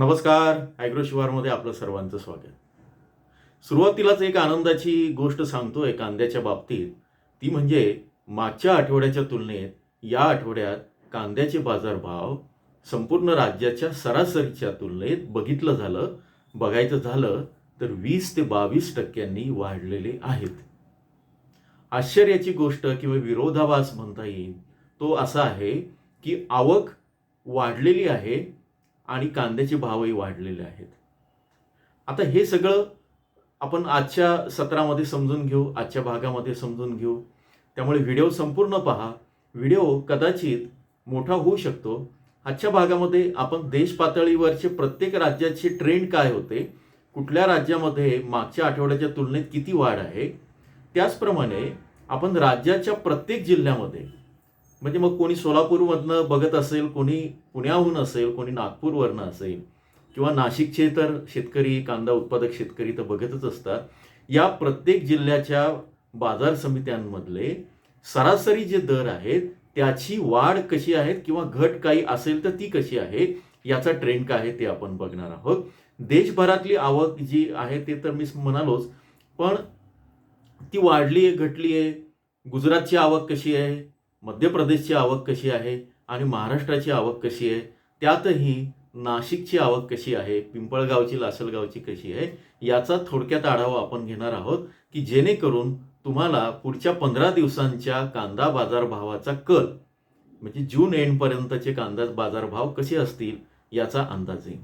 नमस्कार ॲग्रो शिवारमध्ये आपलं सर्वांचं स्वागत. सुरुवातीलाच एक आनंदाची गोष्ट सांगतोय कांद्याच्या बाबतीत. ती म्हणजे मागच्या आठवड्याच्या तुलनेत या आठवड्यात कांद्याचे बाजारभाव संपूर्ण राज्याच्या सरासरीच्या तुलनेत बघितलं झालं बघायचं झालं तर वीस ते बावीस टक्क्यांनी वाढलेले आहेत. आश्चर्याची गोष्ट किंवा विरोधाभास म्हणता येईल तो असा आहे की आवक वाढलेली आहे आणि कांद्याचे भावही वाढलेले आहेत. आता हे सगळं आपण आजच्या सत्रामध्ये समजून घेऊ आजच्या भागामध्ये समजून घेऊ. त्यामुळे व्हिडिओ संपूर्ण पहा. व्हिडिओ कदाचित मोठा होऊ शकतो. आजच्या भागामध्ये आपण देश पातळीवरचे प्रत्येक राज्याचे ट्रेंड काय होते कुठल्या राज्यामध्ये मागच्या आठवड्याच्या तुलनेत किती वाढ आहे त्याचप्रमाणे आपण राज्याच्या प्रत्येक जिल्ह्यामध्ये म्हणजे मग कोणी सोलापूरमधनं बघत असेल कोणी पुण्याहून असेल कोणी नागपूरवरनं असेल किंवा नाशिकचे तर शेतकरी कांदा उत्पादक शेतकरी तर बघतच असतात. या प्रत्येक जिल्ह्याच्या बाजार समित्यांमधले सरासरी जे दर आहेत त्याची वाढ कशी आहे किंवा घट काही असेल तर ती कशी आहे याचा ट्रेंड काय आहे ते आपण बघणार आहोत. देशभरातली आवक जी आहे ते तर मी म्हणालोच पण ती वाढली आहे घटली आहे गुजरातची आवक कशी आहे? मध्य प्रदेशची आवक कशी आहे आणि महाराष्ट्राची आवक कशी आहे? त्यातही नाशिकची आवक कशी आहे? पिंपळगावची लासलगावची कशी आहे? याचा थोडक्यात आढावा आपण घेणार आहोत की जेणेकरून तुम्हाला पुढच्या पंधरा दिवसांच्या कांदा बाजारभावाचा कल म्हणजे जून एंडपर्यंतचे कांदा बाजारभाव कसे असतील याचा अंदाज येईल.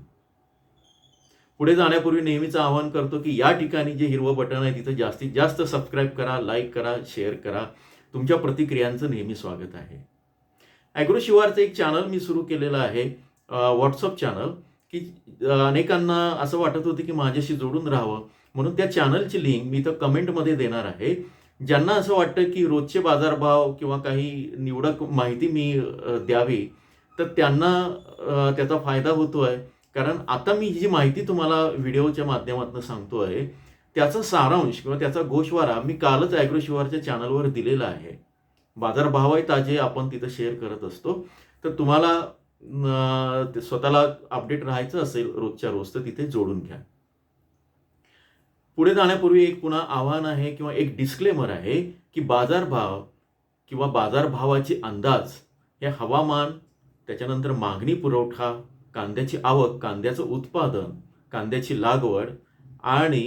पुढे जाण्यापूर्वी नेहमीचं आवाहन करतो की या ठिकाणी जे हिरवं बटन आहे तिथं जास्तीत जास्त सबस्क्राईब करा लाईक करा शेअर करा. तुमच्या प्रतिक्रियांचं नेहमी स्वागत आहे. ॲग्रो शिवारचं एक चॅनल मी सुरू केलेलं आहे व्हॉट्सअप चॅनल की अनेकांना असं वाटत होतं की माझ्याशी जोडून राहावं. म्हणून त्या चॅनलची लिंक मी इथं कमेंटमध्ये देणार आहे. ज्यांना असं वाटतं की रोजचे बाजारभाव किंवा काही निवडक माहिती मी द्यावी तर त्यांना त्याचा फायदा होतो आहे कारण आता मी जी माहिती तुम्हाला व्हिडिओच्या माध्यमातून सांगतो आहे त्याचा सारांश किंवा त्याचा गोषवारा मी कालच ॲग्रो शिवारच्या चॅनलवर दिलेला आहे. बाजारभावही ताजे आपण तिथं शेअर करत असतो. तर तुम्हाला स्वतःला अपडेट राहायचं असेल रोजच्या रोज तर तिथे जोडून घ्या. पुढे जाण्यापूर्वी एक पुन्हा आव्हान आहे किंवा एक डिस्क्लेमर आहे की बाजारभाव किंवा बाजारभावाचे अंदाज हे हवामान त्याच्यानंतर मागणी पुरवठा कांद्याची आवक कांद्याचं उत्पादन कांद्याची लागवड आणि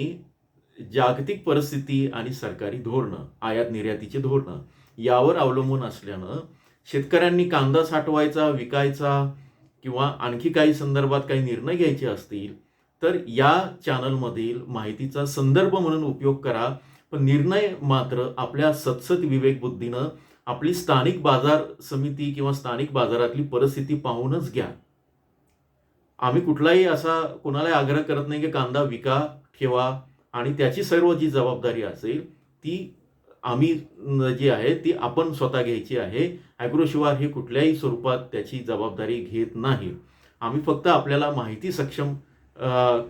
जागतिक परिस्थिती आणि सरकारी धोरणं आयात निर्यातीचे धोरणं यावर अवलंबून असल्यानं शेतकऱ्यांनी कांदा साठवायचा विकायचा किंवा आणखी काही संदर्भात काही निर्णय घ्यायचे असतील तर या चॅनलमधील माहितीचा संदर्भ म्हणून उपयोग करा. पण निर्णय मात्र आपल्या सतसत विवेक बुद्धीनं आपली स्थानिक बाजार समिती किंवा स्थानिक बाजारातली परिस्थिती पाहूनच घ्या. आम्ही कुठलाही असा कोणालाही आग्रह करत नाही की कांदा विका ठेवा. आणि त्याची सर्व जी जबाबदारी असेल ती आम्ही जी आहे ती आपण स्वतः घ्यायची आहे. ॲग्रोशिवार हे कुठल्याही स्वरूपात त्याची जबाबदारी घेत नाही. आम्ही फक्त आपल्याला माहिती सक्षम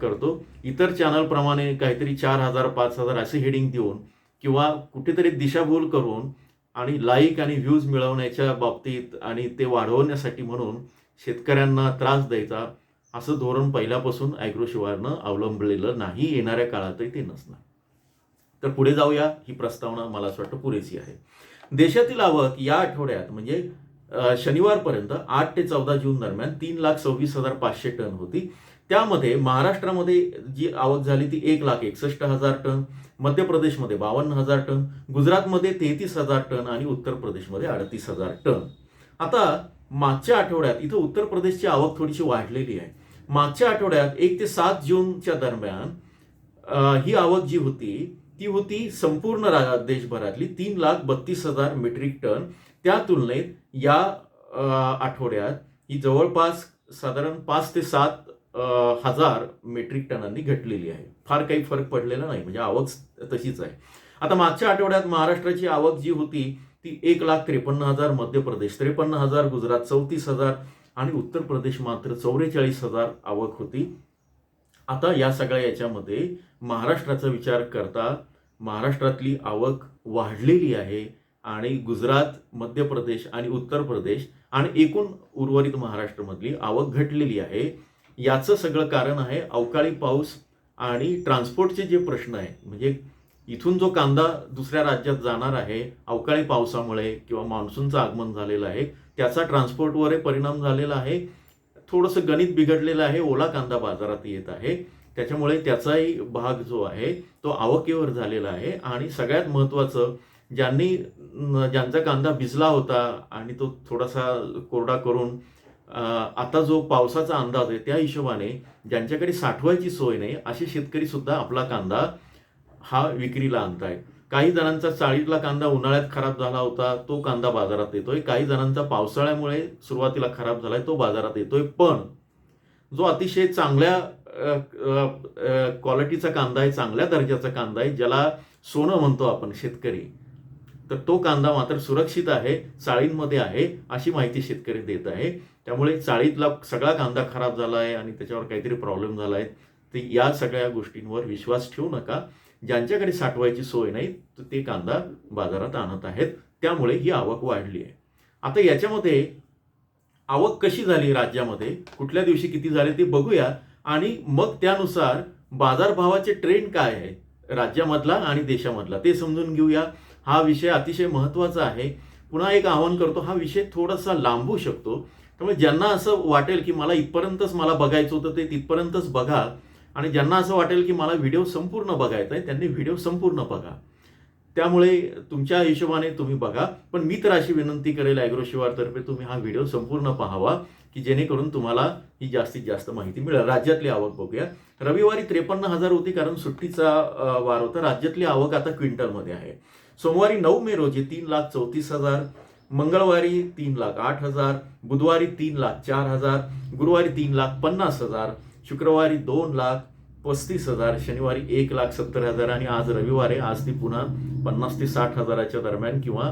करतो. इतर चॅनलप्रमाणे काहीतरी चार हजार पाच हजार असे हेडिंग देऊन किंवा कुठेतरी दिशाभूल करून आणि लाईक आणि व्ह्यूज मिळवण्याच्या बाबतीत आणि ते वाढवण्यासाठी म्हणून शेतकऱ्यांना त्रास द्यायचा असं धोरण पहिल्यापासून ॲग्रो शिवारनं अवलंबलेलं नाही येणाऱ्या काळातही ते नसणार. तर पुढे जाऊया ही प्रस्तावना मला असं वाटतं पुरेशी आहे. देशातील आवक या आठवड्यात म्हणजे शनिवारपर्यंत आठ ते चौदा जून दरम्यान तीन लाख सव्वीस हजार पाचशे टन होती. त्यामध्ये महाराष्ट्रामध्ये जी आवक झाली ती एक लाख एकसष्ट हजार टन मध्य प्रदेशमध्ये बावन्न हजार टन गुजरातमध्ये तेहतीस हजार टन आणि उत्तर प्रदेशमध्ये अडतीस हजार टन. आता मागच्या आठवड्यात इथं उत्तर प्रदेशची आवक थोडीशी वाढलेली आहे. मागच्या आठवड्यात एक ते सात जूनच्या दरम्यान ही आवक जी होती ती होती संपूर्ण देशभरातली तीन लाख बत्तीस हजार मेट्रिक टन. त्या तुलनेत या आठवड्यात ही जवळपास साधारण पाच ते सात हजार मेट्रिक टनांनी घटलेली आहे. फार काही फरक पडलेला नाही म्हणजे आवक तशीच आहे. आता मागच्या आठवड्यात महाराष्ट्राची आवक जी होती ती एक लाख त्रेपन्न हजार मध्य प्रदेश त्रेपन्न हजार गुजरात चौतीस हजार आणि उत्तर प्रदेश मात्र चौवेचाळीस हजार आवक होती. आता या सगळ्या याच्यामध्ये महाराष्ट्राचा विचार करता महाराष्ट्रातली आवक वाढलेली आहे आणि गुजरात मध्य प्रदेश आणि उत्तर प्रदेश आणि एकूण उर्वरित महाराष्ट्रामधली आवक घटलेली आहे. याचं सगळं कारण आहे अवकाळी पाऊस आणि ट्रान्सपोर्टचे जे प्रश्न आहे म्हणजे इथून जो कांदा दुसऱ्या राज्यात जाणार आहे अवकाळी पावसामुळे किंवा मान्सूनचं आगमन झालेलं आहे त्याचा ट्रान्सपोर्टवरही परिणाम झालेला आहे. थोडंसं गणित बिघडलेलं आहे. ओला कांदा बाजारात येत आहे. त्याच्यामुळे त्याचाही भाग जो आहे तो आवकेवर झालेला आहे. आणि सगळ्यात महत्त्वाचं ज्यांनी ज्यांचा कांदा भिजला होता आणि तो थोडासा कोरडा करून आता जो पावसाचा अंदाज आहे त्या हिशोबाने ज्यांच्याकडे साठवायची सोय नाही असे शेतकरी सुद्धा आपला कांदा हा विक्रीला आणतायत. काही जणांचा चाळीतला कांदा उन्हाळ्यात खराब झाला होता तो कांदा बाजारात येतोय. काही जणांचा पावसाळ्यामुळे सुरुवातीला खराब झालाय तो बाजारात येतोय. पण जो अतिशय चांगल्या क्वालिटीचा कांदा आहे चांगल्या दर्जाचा कांदा आहे ज्याला सोनं म्हणतो आपण शेतकरी तर तो कांदा मात्र सुरक्षित आहे चाळींमध्ये आहे अशी माहिती शेतकरी देत आहे. त्यामुळे चाळीतला सगळा कांदा खराब झाला आहे आणि त्याच्यावर काहीतरी प्रॉब्लेम झाला आहे तर या सगळ्या गोष्टींवर विश्वास ठेवू नका. ज्यांच्याकडे साठवायची सोय नाही तर ते कांदा बाजारात आणत आहेत. त्यामुळे ही आवक वाढली आहे. आता याच्यामध्ये आवक कशी झाली राज्यामध्ये? कुठल्या दिवशी किती झाले ते बघूया. आणि मग त्यानुसार बाजारभावाचे ट्रेंड काय आहे? राज्यामधला आणि देशामधला. ते समजून घेऊया. हा विषय अतिशय महत्त्वाचा आहे. पुन्हा एक आवाहन करतो हा विषय थोडासा लांबू शकतो. त्यामुळे ज्यांना असं वाटेल की मला इथपर्यंतच मला बघायचं होतं ते तिथपर्यंतच बघा. आणि ज्यांना असं वाटेल की मला व्हिडिओ संपूर्ण बघायचा आहे त्यांनी व्हिडिओ संपूर्ण बघा. त्यामुळे तुमच्या हिशोबाने तुम्ही बघा. पण मी तर अशी विनंती करेल ॲग्रो शिवारतर्फे तुम्ही हा व्हिडिओ संपूर्ण पाहावा की जेणेकरून तुम्हाला ही जास्तीत जास्त माहिती मिळेल. राज्यातली आवक बघूया. रविवारी त्रेपन्न हजार होती कारण सुट्टीचा वार होता. राज्यातली आवक आता क्विंटलमध्ये आहे. सोमवारी नऊ मे रोजी तीन लाख चौतीस हजार मंगळवारी तीन लाख आठ हजार बुधवारी तीन लाख चार हजार गुरुवारी तीन लाख पन्नास हजार शुक्रवारी दोन लाख पस्तीस हजार शनिवारी एक लाख सत्तर हजार आणि आज रविवार आहे आज ती पुन्हा पन्नास ते साठ हजाराच्या दरम्यान किंवा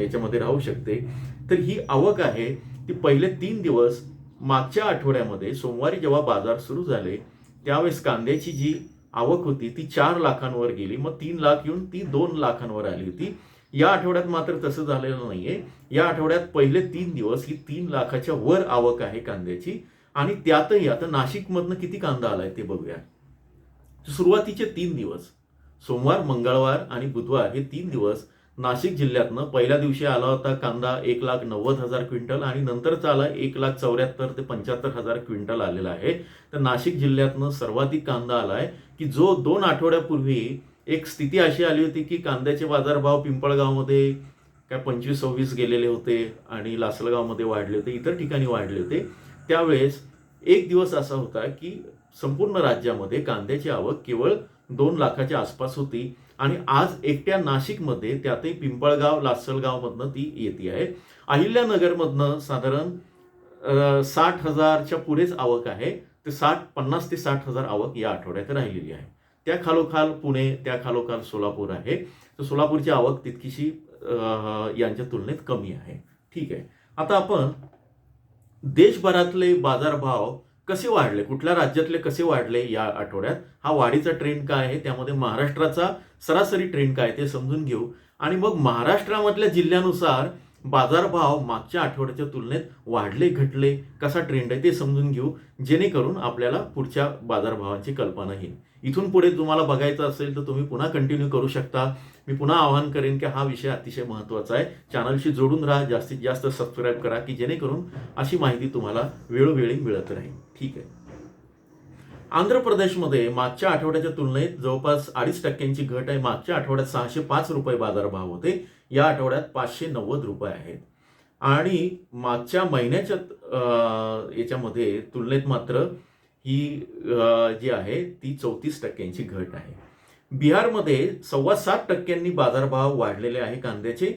याच्यामध्ये राहू शकते. तर ही आवक आहे ती पहिले तीन दिवस मागच्या आठवड्यामध्ये सोमवारी जेव्हा बाजार सुरू झाले त्यावेळेस कांद्याची जी आवक होती ती चार लाखांवर गेली. मग तीन लाख येऊन ती दोन लाखांवर आली होती. या आठवड्यात मात्र तसं झालेलं नाहीये. या आठवड्यात पहिले तीन दिवस ही तीन लाखाच्या वर आवक आहे कांद्याची. आणि त्यातही आता नाशिकमधनं किती कांदा आलाय ते बघूया. सुरुवातीचे तीन दिवस सोमवार मंगळवार आणि बुधवार हे तीन दिवस नाशिक जिल्ह्यातनं पहिल्या दिवशी आला होता कांदा एक लाख नव्वद हजार क्विंटल आणि नंतरचा आला एक लाख चौऱ्याहत्तर ते पंच्याहत्तर हजार क्विंटल आलेला आहे. तर नाशिक जिल्ह्यातनं सर्वाधिक कांदा आलाय की जो दोन आठवड्यापूर्वी एक स्थिती अशी आली होती की कांद्याचे बाजारभाव पिंपळगावमध्ये काय पंचवीस सव्वीस गेलेले होते आणि लासलगावमध्ये वाढले होते इतर ठिकाणी वाढले होते. त्यावेळेस एक दिवस असा होता की संपूर्ण राज्यामध्ये कांद्याची आवक केवळ दोन लाखाच्या आसपास होती आणि आज एकट्या नाशिकमध्ये त्यातही पिंपळगाव लासलगावमधनं ती येते आहे. अहिल्यानगरमधनं साधारण साठ हजारच्या पुढेच आवक आहे. ते साठ पन्नास ते साठ हजार आवक या आठवड्यात राहिलेली आहे. त्या खालोखाल पुणे त्या खालोखाल सोलापूर आहे. तर सोलापूरची आवक तितकीशी यांच्या तुलनेत कमी आहे. ठीक आहे. आता आपण देशभरातले बाजारभाव कसे वाढले? कुठल्या राज्यातले कसे वाढले या आठवड्यात? हा वाढीचा ट्रेंड काय आहे? त्यामध्ये महाराष्ट्राचा सरासरी ट्रेंड काय ते समजून घेऊ. आणि मग महाराष्ट्रामधल्या जिल्ह्यानुसार बाजारभाव मागच्या आठवड्याच्या तुलनेत वाढले घटले. कसा ट्रेंड आहे ते समजून घेऊ जेणेकरून आपल्याला पुढच्या बाजारभावांची कल्पना येईल. इथून पुढे तुम्हाला बघायचं असेल तर तुम्ही पुन्हा कंटिन्यू करू शकता. मी पुन्हा आवाहन करेन की हा विषय अतिशय महत्त्वाचा आहे. चॅनलशी जोडून राहा जास्तीत जास्त सबस्क्राईब करा की जेणेकरून अशी माहिती तुम्हाला वेळोवेळी मिळत राहील. ठीक आहे. आंध्र प्रदेशमध्ये मागच्या आठवड्याच्या तुलनेत जवळपास अडीच टक्क्यांची घट आहे. मागच्या आठवड्यात सहाशे पाच रुपये बाजारभाव होते. या आठवड्यात पाचशे नव्वद रुपये आहेत. आणि मागच्या महिन्याच्या याच्यामध्ये तुलनेत मात्र ही जी आहे ती चौतीस टक्क्यांची घट आहे. बिहारमध्ये सव्वा सात टक्क्यांनी बाजारभाव वाढलेले आहे. कांद्याचे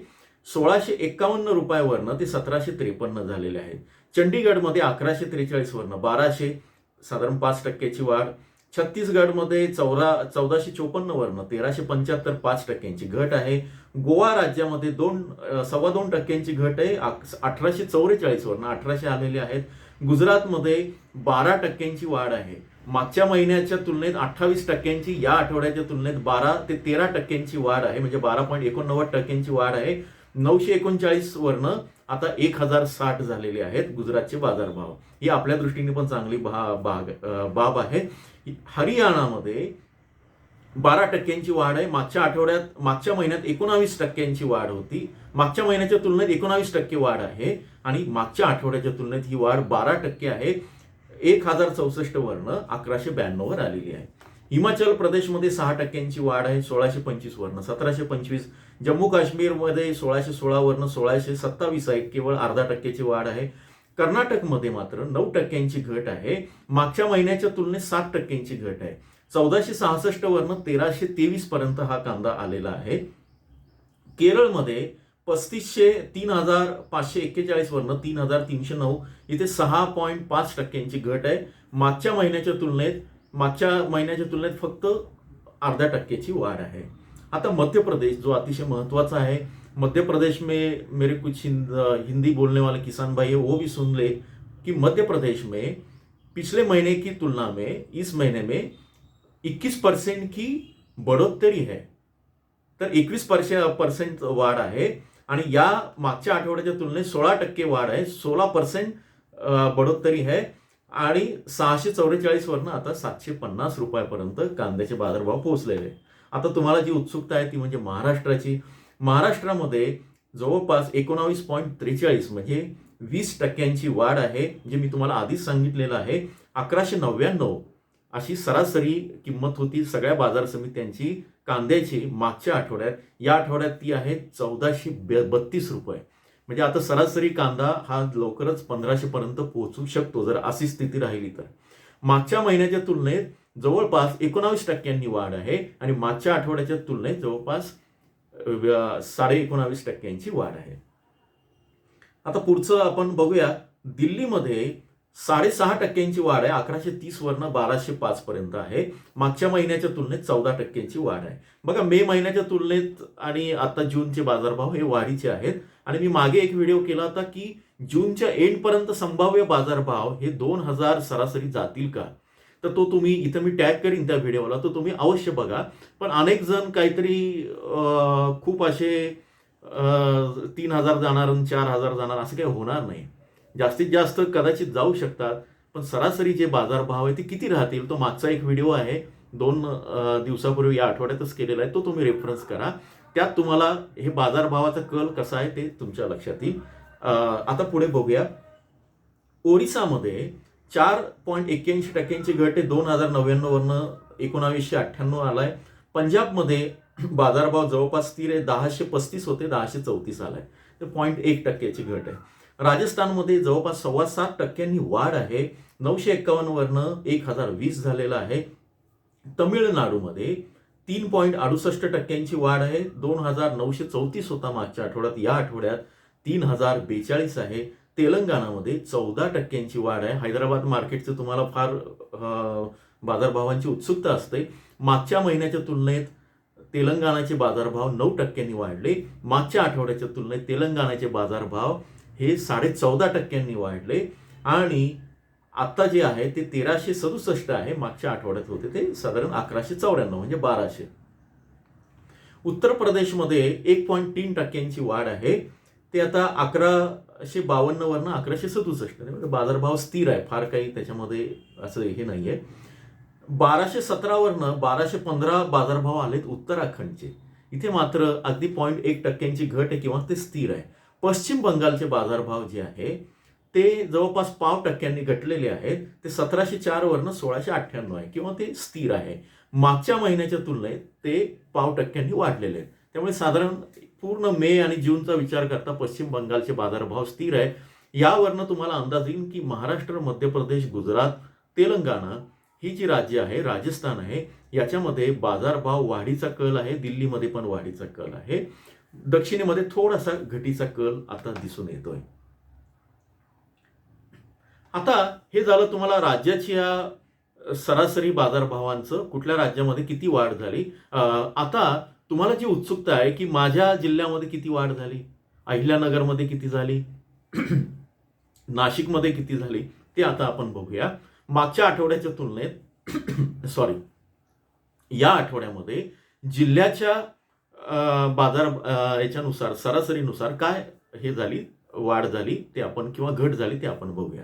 सोळाशे एकावन्न रुपयावरनं ते सतराशे त्रेपन्न झालेले आहेत. चंडीगडमध्ये अकराशे त्रेचाळीसवरनं बाराशे साधारण पाच टक्क्याची वाढ. छत्तीसगडमध्ये चौदा चौदाशे चोपन्नवरनं तेराशे पंच्याहत्तर पाच टक्क्यांची घट आहे. गोवा राज्यामध्ये दोन सव्वा दोन टक्क्यांची घट आहे. अठराशे अठराशे चौवेचाळीसवरनं अठराशे आलेले आहेत. गुजरातमध्ये बारा टक्क्यांची वाढ आहे. मागच्या महिन्याच्या तुलनेत अठ्ठावीस टक्क्यांची या आठवड्याच्या तुलनेत बारा ते तेरा टक्क्यांची वाढ आहे. म्हणजे बारा पॉईंट एकोणनव्वद टक्क्यांची वाढ आहे. नऊशे एकोणचाळीस वरनं आता एक हजार साठ झालेले आहेत गुजरातचे बाजारभाव. ही आपल्या दृष्टीने पण चांगली भा बाग बाब आहे. हरियाणामध्ये बारा टक्क्यांची वाढ आहे. मागच्या आठवड्यात मागच्या महिन्यात एकोणावीस टक्क्यांची वाढ होती. मागच्या महिन्याच्या तुलनेत एकोणावीस टक्के वाढ आहे आणि मागच्या आठवड्याच्या तुलनेत ही वाढ बारा टक्के आहे. एक हजार चौसष्ट वर्ण अकराशे ब्याण्णववर आलेली आहे. हिमाचल प्रदेशमध्ये सहा टक्क्यांची वाढ आहे सोळाशे पंचवीस वर्ण सतराशे पंचवीस. जम्मू काश्मीरमध्ये सोळाशे सोळा वर्ण सोळाशे सत्तावीस आहे. केवळ अर्धा टक्क्याची वाढ आहे. कर्नाटकमध्ये मात्र नऊ टक्क्यांची घट आहे. मागच्या महिन्याच्या तुलनेत सात टक्क्यांची घट आहे. चौदाशे सहासष्ट वरनं तेराशे तेवीस पर्यंत हा कांदा आलेला आहे. केरळमध्ये पस्तीसशे तीन हजार पाचशे एक्केचाळीस वरनं तीन हजार तीनशे नऊ इथे सहा पॉईंट पाच टक्क्यांची घट आहे. मागच्या महिन्याच्या तुलनेत मागच्या महिन्याच्या तुलनेत फक्त अर्ध्या टक्क्याची वाढ आहे. आता मध्य प्रदेश जो अतिशय महत्त्वाचा आहे मध्य प्रदेश में मेरे कुछ हिंद, हिंदी बोलने वाले किसान भाई है वो भी सुन ले कि मध्य प्रदेश में पिछले महीने की तुलना में इस महीने में 21 परसेंट की बढोत्तरी है तर एकवीस पर्से पर्सेंट वाढ आहे आणि या मागच्या आठवड्याच्या तुलनेत सोळा टक्के वाढ आहे सोळा पर्सेंट बढोत्तरी आहे आणि सहाशे चौवेचाळीसवरनं आता सातशे पन्नास रुपयापर्यंत कांद्याचे बाजारभाव पोहोचलेले आहे. आता तुम्हाला जी उत्सुकता आहे ती म्हणजे महाराष्ट्राची महाराष्ट्रामध्ये जवळपास एकोणावीस पॉईंट त्रेचाळीस म्हणजे वीस टक्क्यांची वाढ आहे जे मी तुम्हाला आधीच सांगितलेलं आहे. अकराशे नव्याण्णव अशी सरासरी किंमत होती सगळ्या बाजार समित्यांची. कांद्याची मागच्या आठवड्यात या आठवड्यात ती आहे चौदाशे बत्तीस रुपये. म्हणजे आता सरासरी कांदा हा लवकरच पंधराशे पर्यंत पोहोचू शकतो जर अशी स्थिती राहिली तर. मागच्या महिन्याच्या तुलनेत जवळपास एकोणावीस टक्क्यांनी वाढ आहे आणि मागच्या आठवड्याच्या तुलनेत जवळपास साडे एकोणावीस टक्क्यांची वाढ आहे. आता पुढचं आपण बघूया. दिल्लीमध्ये साडेसहा टक्क्यांची वाढ आहे. अकराशे तीस वरनं बाराशे पाच पर्यंत आहे. मागच्या महिन्याच्या तुलनेत चौदा टक्क्यांची वाढ आहे. बघा मे महिन्याच्या तुलनेत आणि आता जूनचे बाजारभाव हे वाढीचे आहेत. आणि मी मागे एक व्हिडिओ केला होता की जूनच्या एंडपर्यंत संभाव्य बाजारभाव हे दोन हजार सरासरी जातील का? तर तो तुम्ही इथं मी टॅग करीन त्या व्हिडिओला तो तुम्ही अवश्य बघा. पण अनेक जण काहीतरी खूप असे तीन हजार जाणार आणि चार हजार जाणार असं काही होणार नाही. जास्तीत जास्त कदाचित जाऊ शकतात पण सरासरी जे बाजारभाव आहे ते किती राहतील? तो मागचा एक व्हिडिओ आहे दोन दिवसापूर्वी या आठवड्यातच केलेला आहे तो तुम्ही रेफरन्स करा. त्यात तुम्हाला हे बाजारभावाचा कल कसा आहे ते तुमच्या लक्षात येईल. आता पुढे बघूया. ओरिसामध्ये चार पॉईंट एक्क्याऐंशी टक्क्यांची घट आहे. दोन हजार नव्याण्णववरनं एकोणावीसशे अठ्ठ्याण्णव आलाय. पंजाबमध्ये बाजारभाव जवळपास स्थिर आहे. दहाशे पस्तीस होते. दहाशे चौतीस आलाय. तर पॉईंट एक टक्क्याची घट आहे. राजस्थानमध्ये जवळपास सव्वा सात टक्क्यांनी वाढ आहे. नऊशे एक्कावन्नवरनं एक हजार वीस झालेला आहे. तमिळनाडूमध्ये तीन पॉईंट अडुसष्ट टक्क्यांची वाढ आहे. दोन हजार नऊशे चौतीस होता मागच्या आठवड्यात. या आठवड्यात तीन हजार बेचाळीस आहे. तेलंगणामध्ये चौदा टक्क्यांची वाढ आहे. हैदराबाद मार्केटचं तुम्हाला फार बाजारभावांची उत्सुकता असते. मागच्या महिन्याच्या तुलनेत तेलंगणाचे बाजारभाव नऊ टक्क्यांनी वाढले. मागच्या आठवड्याच्या तुलनेत तेलंगणाचे बाजारभाव हे साडे चौदा टक्क्यांनी वाढले. आणि आत्ता जे आहे ते तेराशे सदुसष्ट आहे. मागच्या आठवड्यात होते ते साधारण अकराशे चौऱ्याण्णव म्हणजे बाराशे. उत्तर प्रदेशमध्ये एक पॉईंट तीन टक्क्यांची वाढ आहे. ते आता अकरा बावन्न वरनं अकराशे सदुसष्ट. म्हणजे बाजारभाव स्थिर आहे. फार काही त्याच्यामध्ये असं हे नाही आहे बाराशे सतरावरनं बाराशे पंधरा बाजारभाव आलेत उत्तराखंडचे. इथे मात्र अगदी पॉईंट एक टक्क्यांची घट आहे किंवा ते स्थिर आहे. पश्चिम बंगालचे बाजारभाव जे आहे ते जवळपास पाव टक्क्यांनी घटलेले आहेत. ते सतराशे चारवरनं सोळाशे अठ्ठ्याण्णव आहे किंवा ते स्थिर आहे. मागच्या महिन्याच्या तुलनेत ते पाव टक्क्यांनी वाढलेले आहेत. त्यामुळे साधारण पूर्ण मे आणि जूनचा विचार करता पश्चिम बंगालचे बाजारभाव स्थिर आहे. यावरनं तुम्हाला अंदाज येईल की महाराष्ट्र मध्य प्रदेश गुजरात तेलंगणा ही जी राज्य आहे राजस्थान आहे याच्यामध्ये बाजारभाव वाढीचा कल आहे दिल्लीमध्ये पण वाढीचा कल आहे. दक्षिणेमध्ये थोडासा घटीचा कल आता दिसून येतोय. आता हे झालं तुम्हाला राज्याच्या सरासरी बाजारभावांचं कुठल्या राज्यामध्ये किती वाढ झाली? आता तुम्हाला जी उत्सुकता आहे की माझ्या जिल्ह्यामध्ये किती वाढ झाली अहिल्यानगरमध्ये किती झाली नाशिकमध्ये किती झाली ते आता आपण बघूया. मागच्या आठवड्याच्या तुलनेत सॉरी या आठवड्यामध्ये जिल्ह्याच्या अं, बाजार याच्यानुसार सरासरीनुसार काय हे झाली वाढ झाली ते आपण किंवा घट झाली ते आपण बघूया.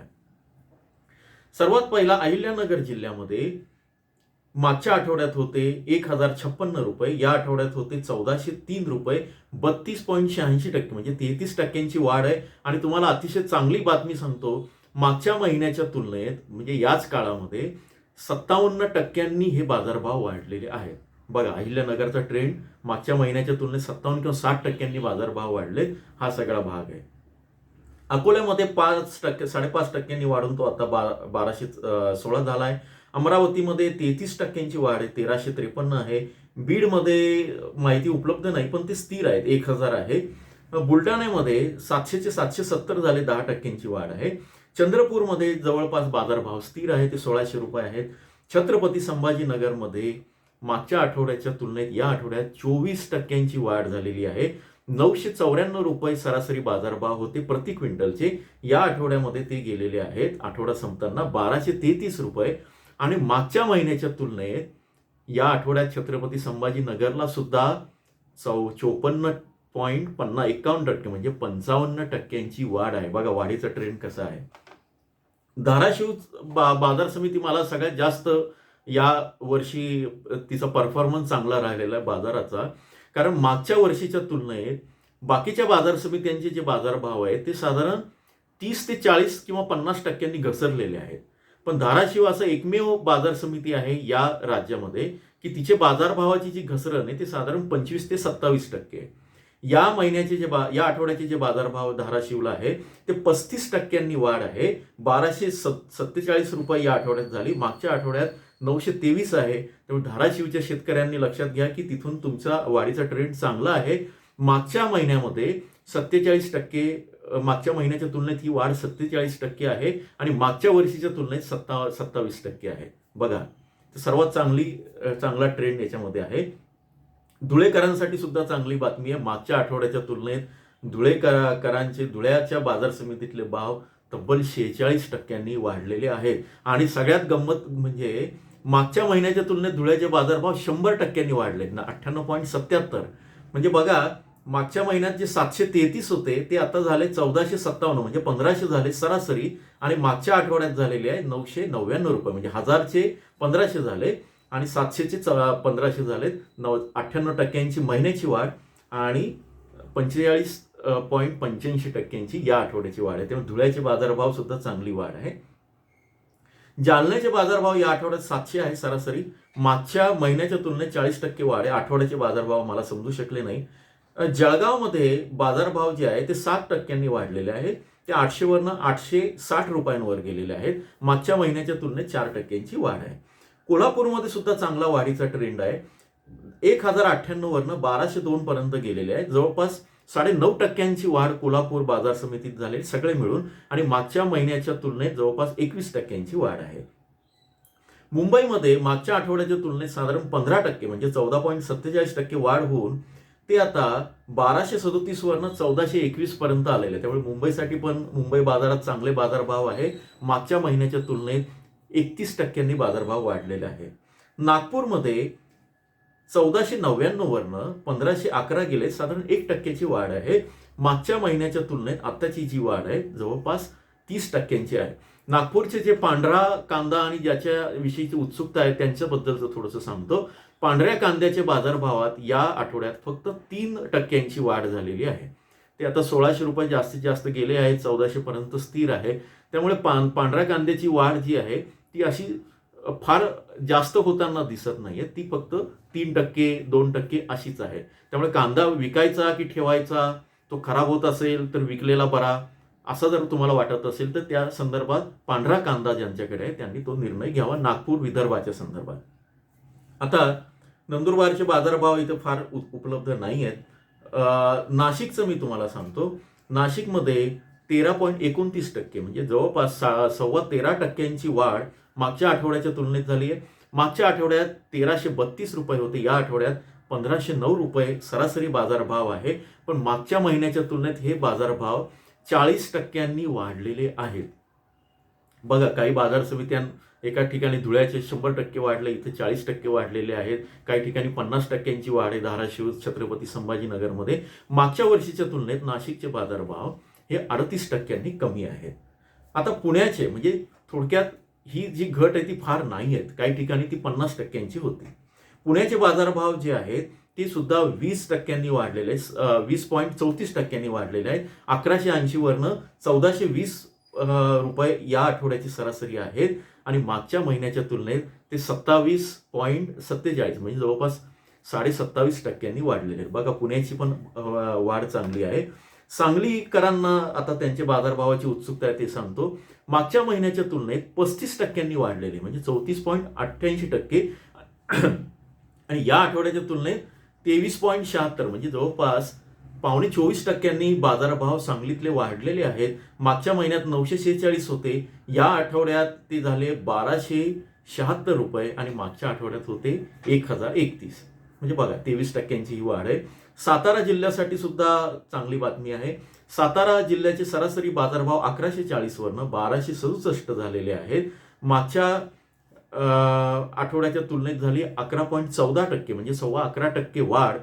सर्वात पहिला अहिल्यानगर जिल्ह्यामध्ये मागच्या आठवड्यात होते एक हजार छप्पन्न रुपये या आठवड्यात होते चौदाशे तीन रुपये बत्तीस पॉईंट शहाऐंशी टक्के म्हणजे तेहतीस टक्क्यांची वाढ आहे. आणि तुम्हाला अतिशय चांगली बातमी सांगतो मागच्या महिन्याच्या तुलनेत म्हणजे याच काळामध्ये सत्तावन्न टक्क्यांनी हे बाजारभाव वाढलेले आहेत. बघा अहिल्यानगरचा ट्रेंड मागच्या महिन्याच्या तुलनेत सत्तावन्न किंवा साठ टक्क्यांनी बाजारभाव वाढले हा सगळा भाग आहे. अकोल्यामध्ये पाच टक्के साडेपाच टक्क्यांनी वाढून तो आता बा बाराशे सोळा झाला आहे अमरावतीमध्ये तेहतीस टक्क्यांची वाढ आहे तेराशे त्रेपन्न आहे. बीडमध्ये माहिती उपलब्ध नाही पण ते स्थिर आहेत एक हजार आहे. बुलढाण्यामध्ये सातशेचे सातशे सत्तर झाले दहा टक्क्यांची वाढ आहे. चंद्रपूरमध्ये जवळपास बाजारभाव स्थिर आहे ते सोळाशे रुपये आहेत. छत्रपती संभाजीनगरमध्ये मागच्या आठवड्याच्या तुलनेत या आठवड्यात चोवीस टक्क्यांची वाढ झालेली आहे. नऊशे चौऱ्याण्णव रुपये सरासरी बाजारभाव होते प्रति क्विंटलचे. या आठवड्यामध्ये ते गेलेले आहेत. आठवडा संपताना बाराशे तेहतीस रुपये. आणि मागच्या महिन्याच्या तुलनेत या आठवड्यात छत्रपती संभाजीनगरला सुद्धा चौ चोपन्न पॉईंट पन्ना एकावन्न टक्के म्हणजे पंचावन्न टक्क्यांची वाढ आहे. बघा वाढीचा ट्रेंड कसा आहे. धाराशिव बा बाजार समिती मला सगळ्यात जास्त या वर्षी तिचा परफॉर्मन्स चांगला राहिलेला आहे बाजाराचा. कारण मागच्या वर्षीच्या तुलनेत बाकीच्या बाजार समित्यांचे जे बाजारभाव आहेत ते साधारण तीस ते चाळीस किंवा पन्नास टक्क्यांनी घसरलेले आहेत. पण धाराशिव असं एकमेव बाजार समिती आहे या राज्यामध्ये की तिचे बाजारभावाची जी घसरण आहे ते साधारण पंचवीस ते सत्तावीस टक्के आहे. या महिन्याचे जे बा या आठवड्याचे जे बाजारभाव धाराशिवला आहे ते पस्तीस टक्क्यांनी वाढ आहे. बाराशे सत सत्तेचाळीस रुपये या आठवड्यात झाली. मागच्या आठवड्यात नऊशे तेवीस आहे. त्यामुळे धाराशिवच्या शेतकऱ्यांनी लक्षात घ्या की तिथून तुमचा वाढीचा ट्रेंड चांगला आहे. मागच्या महिन्यामध्ये सत्तेचाळीस टक्के मागच्या महिन्याच्या तुलनेत ही वाढ सत्तेचाळीस टक्के आहे आणि मागच्या वर्षीच्या तुलनेत सत्ता सत्तावीस टक्के आहे. बघा सर्वात चांगली चांगला ट्रेंड याच्यामध्ये आहे. धुळेकरांसाठी सुद्धा चांगली बातमी आहे. मागच्या आठवड्याच्या तुलनेत धुळेकरांचे धुळ्याच्या बाजार समितीतले भाव तब्बल शेहेचाळीस टक्क्यांनी वाढलेले आहेत. आणि सगळ्यात गंमत म्हणजे मागच्या महिन्याच्या तुलनेत धुळ्याचे बाजारभाव शंभर टक्क्यांनी वाढले ना अठ्ठ्याण्णव पॉईंट सत्याहत्तर म्हणजे बघा मागच्या महिन्यात जे सातशे तेहतीस होते ते आता झाले चौदाशे सत्तावन्न म्हणजे पंधराशे झाले सरासरी आणि मागच्या आठवड्यात झालेले आहे नऊशे नव्याण्णव रुपये म्हणजे हजारचे पंधराशे झाले आणि सातशेचे च पंधराशे झाले नव अठ्ठ्याण्णव टक्क्यांची महिन्याची वाढ आणि पंचेचाळीस पॉईंट पंच्याऐंशी टक्क्यांची या आठवड्याची वाढ आहे. त्यामुळे धुळ्याचे बाजारभाव सुद्धा चांगली वाढ आहे. जालन्याचे बाजारभाव या आठवड्यात सातशे आहे सरासरी. मागच्या महिन्याच्या तुलनेत चाळीस टक्के वाढ आहे. आठवड्याचे बाजारभाव मला समजू शकले नाही. जळगावमध्ये बाजारभाव जे आहे ते सात टक्क्यांनी वाढलेले आहेत. ते आठशेवरनं आठशे साठ रुपयांवर गेलेले आहेत. मागच्या महिन्याच्या तुलनेत चार टक्क्यांची वाढ आहे. कोल्हापूरमध्ये सुद्धा चांगला वाढीचा ट्रेंड आहे. एक हजार अठ्ठ्याण्णववरनं बाराशे दोनपर्यंत गेलेले आहे जवळपास साडे नऊ टक्क्यांची वाढ कोल्हापूर बाजार समितीत झाली सगळे मिळून. आणि मागच्या महिन्याच्या तुलनेत जवळपास एकवीस टक्क्यांची वाढ आहे. मुंबईमध्ये मागच्या आठवड्याच्या तुलनेत साधारण पंधरा टक्के म्हणजे चौदा पॉईंट सत्तेचाळीस टक्के वाढ होऊन ते आता बाराशे सदोतीसवरनं चौदाशे एकवीस पर्यंत आलेले. आहे त्यामुळे मुंबईसाठी पण मुंबई बाजारात चांगले बाजारभाव आहे. मागच्या महिन्याच्या तुलनेत एकतीस टक्क्यांनी बाजारभाव वाढलेले आहे. नागपूरमध्ये चौदाशे नव्याण्णव वरनं पंधराशे अकरा गेले. साधारण एक टक्क्याची वाढ आहे. मागच्या महिन्याच्या तुलनेत आत्ताची जी वाढ आहे जवळपास तीस टक्क्यांची आहे. नागपूरचे जे पांढरा कांदा आणि ज्याच्या विषयीची उत्सुकता आहे त्यांच्याबद्दलचं थोडंसं सांगतो. पांढऱ्या कांद्याच्या बाजारभावात या आठवड्यात फक्त तीन टक्क्यांची वाढ झालेली आहे. ते आता सोळाशे रुपये जास्तीत जास्त गेले आहेत चौदाशे पर्यंत स्थिर आहे. त्यामुळे पां पांढऱ्या कांद्याची वाढ जी आहे ती अशी फार जास्त होताना दिसत नाहीये. ती फक्त तीन टक्के दोन टक्के अशीच आहे. त्यामुळे कांदा विकायचा की ठेवायचा? तो खराब होत असेल तर विकलेला बरा. असं जर तुम्हाला वाटत असेल तर त्या संदर्भात पांढरा कांदा ज्यांच्याकडे आहे त्यांनी तो निर्णय घ्यावा नागपूर विदर्भाच्या संदर्भात. आता नंदुरबारचे बाजारभाव इथं फार उपलब्ध नाही आहेत नाशिकचं मी तुम्हाला सांगतो. नाशिकमध्ये तेरा पॉईंट एकोणतीस टक्के म्हणजे जवळपास सा सव्वा तेरा टक्क्यांची वाढ मागच्या आठवड्याच्या तुलनेत झाली आहे. मागच्या आठवड्यात तेराशे बत्तीस रुपये होते या आठवड्यात पंधराशे नऊ रुपये सरासरी बाजारभाव आहे. पण मागच्या महिन्याच्या तुलनेत हे बाजारभाव चाळीस टक्क्यांनी वाढलेले आहेत. बघा काही बाजार समित्यां एका ठिकाणी धुळ्याचे शंभर टक्के वाढले इथे चाळीस टक्के वाढलेले आहेत. काही ठिकाणी पन्नास टक्क्यांची वाढ आहे धाराशिव छत्रपती संभाजीनगरमध्ये. मागच्या वर्षीच्या तुलनेत नाशिकचे बाजारभाव हे अडतीस टक्क्यांनी कमी आहेत. आता पुण्याचे म्हणजे थोडक्यात ही जी घट आहे ती फार नाही आहेत. काही ठिकाणी ती पन्नास टक्क्यांची होती. पुण्याचे बाजारभाव जे आहेत ती सुद्धा वीस टक्क्यांनी वाढलेले आहे. वीस पॉईंट चौतीस टक्क्यांनी वाढलेले आहेत अकराशे ऐंशीवरनं चौदाशे वीस रुपये या आठवड्याची सरासरी आहेत. आणि मागच्या महिन्याच्या तुलनेत ते सत्तावीस पॉईंट सत्तेचाळीस म्हणजे जवळपास साडे सत्तावीस टक्क्यांनी वाढलेले आहेत. बघा पुण्याची पण वाढ चांगली आहे. सांगलीकरांना आता त्यांच्या बाजारभावाची उत्सुकता आहे ते सांगतो. मागच्या महिन्याच्या तुलनेत पस्तीस टक्क्यांनी वाढलेले म्हणजे चौतीस पॉईंट अठ्ठ्याऐंशी टक्के. आणि या आठवड्याच्या तुलनेत तेवीस पॉईंट शहात्तर म्हणजे जवळपास पावणे चोवीस टक्क्यांनी बाजारभाव सांगलीतले वाढलेले आहेत. मागच्या महिन्यात नऊशे शेहेचाळीस होते. या आठवड्यात ते झाले बाराशे शहात्तर रुपये आणि मागच्या आठवड्यात होते एक हजार एकतीस. म्हणजे बघा तेवीस टक्क्यांची ही वाढ आहे. सातारा जिल्ह्यासाठी सुद्धा चांगली बातमी आहे. सातारा जिल्ह्याचे सरासरी बाजारभाव अकराशे चाळीसवरनं बाराशे सदुसष्ट झालेले आहेत. मागच्या आठवड्याच्या तुलनेत झाली अकरा पॉईंट चौदा टक्के म्हणजे सव्वा अकरा टक्के वाढ.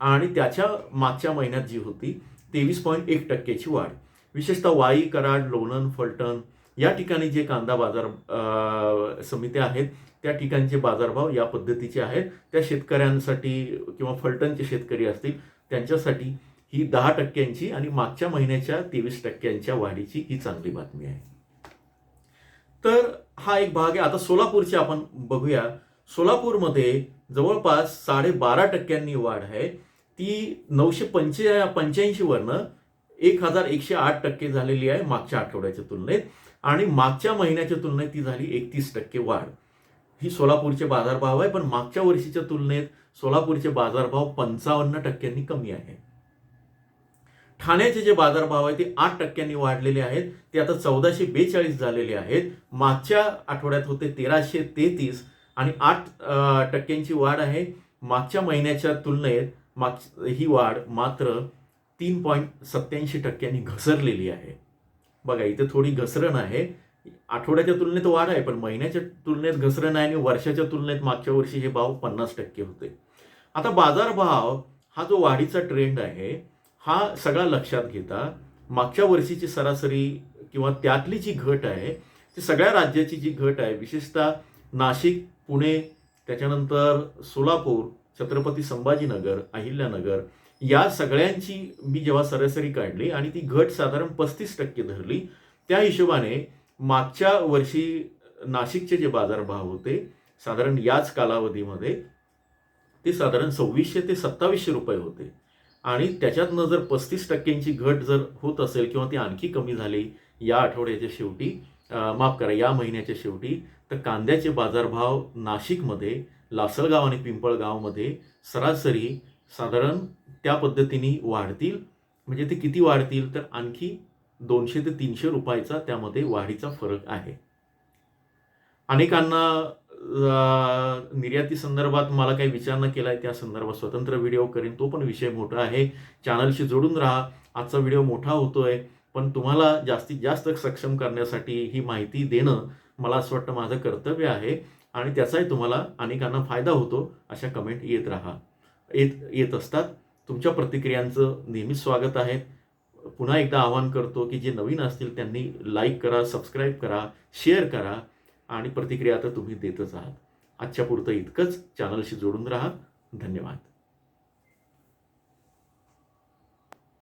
आणि त्याच्या मागच्या महिन्यात जी होती तेवीस पॉईंट एक टक्क्याची वाढ. विशेषतः वाई कराड लोणन फलटण या ठिकाणी जे कांदा बाजार समित्या आहेत त्या ठिकाणचे बाजारभाव या पद्धतीचे आहेत. त्या शेतकऱ्यांसाठी किंवा फलटणचे शेतकरी असतील त्यांच्यासाठी ही दहा टक्क्यांची आणि मागच्या महिन्याच्या तेवीस टक्क्यांच्या वाढीची ही चांगली बातमी आहे. तर हा एक भाग आहे. आता सोलापूरचे आपण बघूया. सोलापूरमध्ये जवळपास साडेबारा टक्क्यांनी वाढ आहे. ती नऊशे पंचे पंच्याऐंशीवरनं एक हजार एकशे आठ टक्के झालेली आहे मागच्या आठवड्याच्या तुलनेत. आणि मागच्या महिन्याच्या तुलनेत ती झाली एकतीस टक्के वाढ. ही सोलापूरचे बाजारभाव आहे पण मागच्या वर्षीच्या तुलनेत सोलापूरचे बाजारभाव पंचावन्न टक्क्यांनी कमी आहे. ठाण्याचे जे बाजारभाव आहे ते आठ टक्क्यांनी वाढलेले आहेत. ते आता चौदाशे बेचाळीस झालेले आहेत. मागच्या आठवड्यात होते तेराशे तेहतीस आणि आठ टक्क्यांची वाढ आहे. मागच्या महिन्याच्या तुलनेत माग ही वाढ मात्र तीन पॉईंट सत्याऐंशी टक्क्यांनी घसरलेली आहे. बघा इथे थोडी घसरण आहे. आठवड्याच्या तुलनेत वाढ आहे पण महिन्याच्या तुलनेत घसरण आहे आणि वर्षाच्या तुलनेत मागच्या वर्षी हे भाव पन्नास टक्के होते. आता बाजारभाव हा जो वाढीचा ट्रेंड आहे हा सगळा लक्षात घेता मागच्या वर्षीची सरासरी किंवा त्यातली जी घट आहे ती सगळ्या राज्याची जी घट आहे विशेषतः नाशिक पुणे त्याच्यानंतर सोलापूर छत्रपती संभाजीनगर अहिल्यानगर या सगळ्यांची मी जेव्हा सरासरी काढली आणि ती घट साधारण पस्तीस टक्के धरली त्या हिशोबाने मागच्या वर्षी नाशिकचे जे बाजारभाव होते साधारण याच कालावधीमध्ये ते साधारण सव्वीसशे ते सत्तावीसशे रुपये होते. आणि त्याच्यातनं जर पस्तीस टक्क्यांची घट जर होत असेल किंवा ती आणखी कमी झाली या आठवड्याच्या शेवटी माफ करा या महिन्याच्या शेवटी तर कांद्याचे बाजारभाव नाशिकमध्ये लासलगाव आणि पिंपळगावमध्ये सरासरी साधारण त्या पद्धतीने वाढतील. म्हणजे ते किती वाढतील? तर आणखी दोनशे ते तीनशे रुपयाचा त्यामध्ये वाढीचा फरक आहे. अनेकांना निर्याती संदर्भात मला काही विचार न केला आहे त्या संदर्भात स्वतंत्र व्हिडिओ करेन. तो पण विषय मोठा आहे. चॅनलशी जोडून राहा. आजचा व्हिडिओ मोठा होतोय. पण तुम्हाला जास्तीत जास्त सक्षम करण्यासाठी ही माहिती देणं मला असं वाटतं माझं कर्तव्य आहे. आणि त्याचाही तुम्हाला अनेकांना फायदा होतो अशा कमेंट येत राहा. येत येत असतात. तुमच्या प्रतिक्रियांचं नेहमीच स्वागत आहे. पुन्हा एकदा आवाहन करतो की जे नवीन असतील त्यांनी लाईक करा सबस्क्राईब करा शेअर करा. आणि प्रतिक्रिया तर तुम्ही देतच आहात. आजच्या पुरतं इतकंच चॅनलशी जोडून राहा. धन्यवाद.